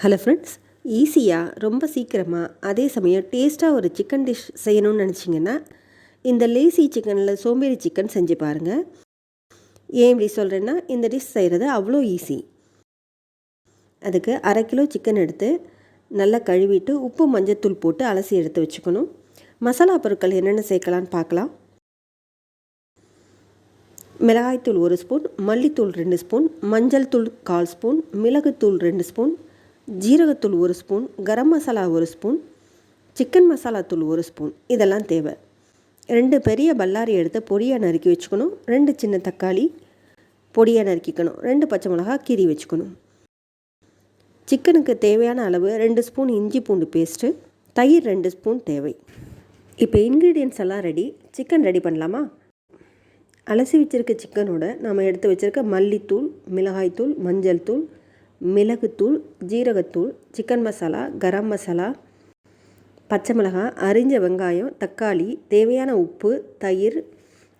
Hello friends ஈஸியாக ரொம்ப சீக்கிரமாக அதே சமயம் டேஸ்ட்டாக ஒரு சிக்கன் டிஷ் செய்யணும்னு நினச்சிங்கன்னா இந்த லேசி சிக்கனில் சோம்பேறி சிக்கன் செஞ்சு பாருங்கள் ஏன் இப்படி சொல்கிறேன்னா இந்த டிஷ் செய்கிறது அவ்வளோ ஈஸி அதுக்கு அரை கிலோ சிக்கன் எடுத்து நல்லா கழுவிட்டு உப்பு மஞ்சத்தூள் போட்டு அலசி எடுத்து வச்சுக்கணும். மசாலா பொருட்கள் என்னென்ன சேர்க்கலான்னு பார்க்கலாம். மிளகாய்த்தூள் ஒரு ஸ்பூன் மல்லித்தூள் ரெண்டு ஸ்பூன் மஞ்சள் தூள் கால் ஸ்பூன் மிளகுத்தூள் ரெண்டு ஸ்பூன் ஜீரகத்தூள் ஒரு ஸ்பூன் கரம் மசாலா ஒரு ஸ்பூன் சிக்கன் மசாலா தூள் ஒரு ஸ்பூன். இதெல்லாம் தேவை. ரெண்டு பெரிய பல்லாரி எடுத்து பொடியாக நறுக்கி வச்சுக்கணும். ரெண்டு சின்ன தக்காளி பொடியாக நறுக்கிக்கணும். ரெண்டு பச்சை மிளகா கீறி வச்சுக்கணும். சிக்கனுக்கு தேவையான அளவு ரெண்டு ஸ்பூன் இஞ்சி பூண்டு பேஸ்ட்டு தயிர் ரெண்டு ஸ்பூன் தேவை. இப்போ இன்க்ரீடியன்ஸ் எல்லாம் ரெடி சிக்கன் ரெடி பண்ணலாமா? அலசி வச்சுருக்க சிக்கனோட நாம் எடுத்து வச்சுருக்க மல்லித்தூள் மிளகாய்த்தூள் மஞ்சள் தூள் மிளகுத்தூள் ஜீரகத்தூள் சிக்கன் மசாலா கரம் மசாலா பச்சை மிளகாய் அரிஞ்ச வெங்காயம் தக்காளி தேவையான உப்பு தயிர்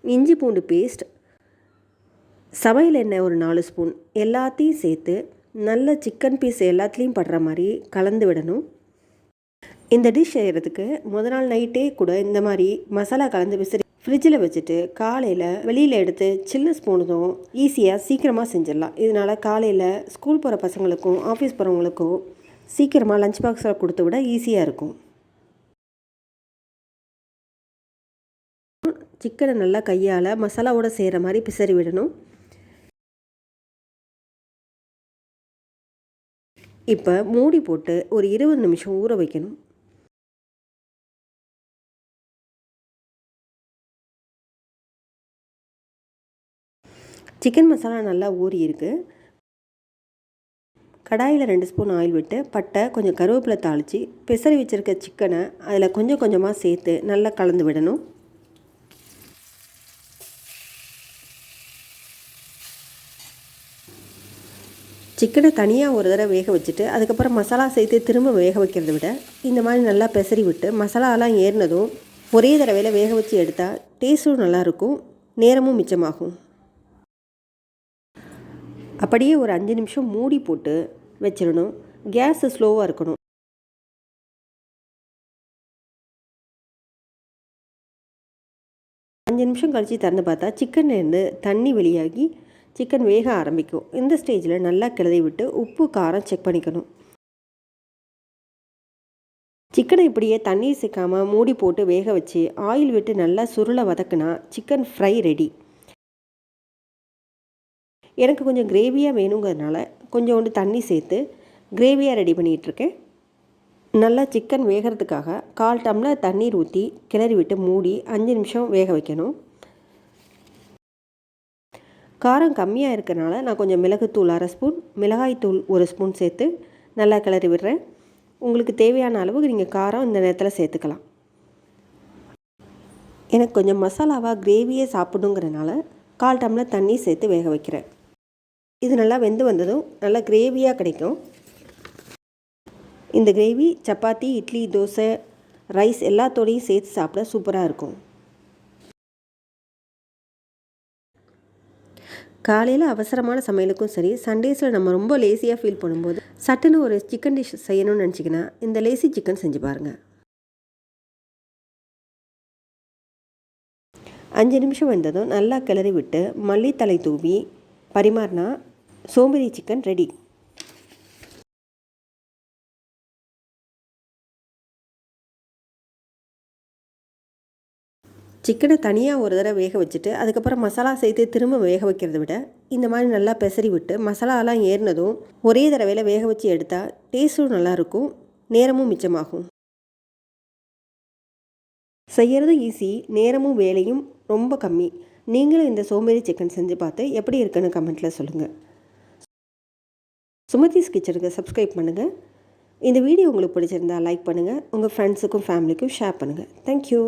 இஞ்சி பூண்டு பேஸ்ட் சமையல் எண்ணெய் ஒரு நாலு ஸ்பூன் எல்லாத்தையும் சேர்த்து நல்ல சிக்கன் பீஸ் எல்லாத்துலேயும் படுற மாதிரி கலந்து விடணும். இந்த டிஷ் செய்கிறதுக்கு முத நாள் நைட்டே கூட இந்த மாதிரி மசாலா கலந்து விசிறி ஃப்ரிட்ஜில் வச்சுட்டு காலையில் வெளியில் எடுத்து சின்ன போனதும் ஈஸியாக சீக்கிரமாக செஞ்சிடலாம். இதனால் காலையில் ஸ்கூல் போகிற பசங்களுக்கும் ஆஃபீஸ் போகிறவங்களுக்கும் சீக்கிரமாக லஞ்ச் பாக்ஸில் கொடுத்து விட ஈஸியாக இருக்கும். சிக்கனை நல்லா கையால் மசாலாவோடு செய்கிற மாதிரி பிசறி விடணும். இப்போ மூடி போட்டு ஒரு இருபது நிமிஷம் ஊற வைக்கணும். சிக்கன் மசாலா நல்லா ஊறி இருக்குது கடாயில் ரெண்டு ஸ்பூன் ஆயில் விட்டு பட்டை கொஞ்சம் கருவேப்பிலை தாளித்து பெசரி வச்சுருக்க சிக்கனை அதில் கொஞ்சம் கொஞ்சமாக சேர்த்து நல்லா கலந்து விடணும். சிக்கனை தனியாக ஒரு தடவை வேக வச்சுட்டு அதுக்கப்புறம் மசாலா சேர்த்து திரும்ப வேக வைக்கிறத விட இந்த மாதிரி நல்லா பெசரி விட்டு மசாலாலாம் ஏறினதும் ஒரே தடவையில் வேக வச்சு எடுத்தால் டேஸ்ட்டும் நல்லாயிருக்கும் நேரமும் மிச்சமாகும். அப்படியே ஒரு அஞ்சு நிமிஷம் மூடி போட்டு வச்சிடணும். கேஸு ஸ்லோவாக இருக்கணும். அஞ்சு நிமிஷம் கழித்து திறந்து பார்த்தா சிக்கன்லேருந்து தண்ணி வெளியாகி சிக்கன் வேக ஆரம்பிக்கும். இந்த ஸ்டேஜில் நல்லா கிளறி விட்டு உப்பு காரம் செக் பண்ணிக்கணும். சிக்கனை இப்படியே தண்ணீர் சேர்க்காமல் மூடி போட்டு வேக வச்சு ஆயில் விட்டு நல்லா சுருளை வதக்குனா சிக்கன் ஃப்ரை ரெடி. எனக்கு கொஞ்சம் கிரேவியாக வேணுங்கிறதுனால கொஞ்சோண்டு தண்ணி சேர்த்து கிரேவியாக ரெடி பண்ணிகிட்ருக்கேன். நல்லா சிக்கன் வேகிறதுக்காக கால் டம்ளர் தண்ணீர் ஊற்றி கிளறி விட்டு மூடி அஞ்சு நிமிஷம் வேக வைக்கணும். காரம் கம்மியாக இருக்கிறனால நான் கொஞ்சம் மிளகுத்தூள் அரை ஸ்பூன் மிளகாய்த்தூள் ஒரு ஸ்பூன் சேர்த்து நல்லா கிளறி விடுறேன். உங்களுக்கு தேவையான அளவுக்கு நீங்கள் காரம் இந்த நேரத்தில் சேர்த்துக்கலாம். எனக்கு கொஞ்சம் மசாலாவாக கிரேவியே சாப்பிடுங்கிறனால கால் டம்ளர் தண்ணி சேர்த்து வேக வைக்கிறேன். இது நல்லா வெந்து வந்ததும் நல்லா கிரேவியாக கிடைக்கும். இந்த கிரேவி சப்பாத்தி இட்லி தோசை ரைஸ் எல்லாத்தோடையும் சேர்த்து சாப்பிட சூப்பராக இருக்கும். காலையில் அவசரமான சமையலுக்கும் சரி சண்டேஸில் நம்ம ரொம்ப லேசியாக ஃபீல் பண்ணும்போது சட்டுன்னு ஒரு சிக்கன் டிஷ் செய்யணும்னு நினச்சிங்கன்னா இந்த லேசி சிக்கன் செஞ்சு பாருங்கள் அஞ்சு நிமிஷம் வந்ததும் நல்லா கிளறி விட்டு மல்லித்தலை தூவி பரிமாறினா சோம்பேறி சிக்கன் ரெடி. சிக்கனை தனியாக ஒரு தடவை வேக வச்சுட்டு அதுக்கப்புறம் மசாலா சேர்த்து திரும்ப வேக வைக்கிறத விட இந்த மாதிரி நல்லா பெசரி விட்டு மசாலாலாம் ஏறினதும் ஒரே தடவையில் வேக வச்சு எடுத்தால் டேஸ்ட்டும் நல்லாயிருக்கும் நேரமும் மிச்சமாகும். செய்கிறது ஈஸி நேரமும் வேலையும் ரொம்ப கம்மி. நீங்களும் இந்த சோம்பேறி சிக்கன் செஞ்சு பார்த்து எப்படி இருக்குன்னு கமெண்ட்டில் சொல்லுங்கள் சுமதிஸ் கிச்சனுக்கு சப்ஸ்கிரைப் பண்ணுங்கள் இந்த வீடியோ உங்களுக்கு பிடிச்சிருந்தா லைக் பண்ணுங்கள் உங்கள் ஃப்ரெண்ட்ஸுக்கும் ஃபேமிலிக்கும் ஷேர் பண்ணுங்கள் தேங்க்யூ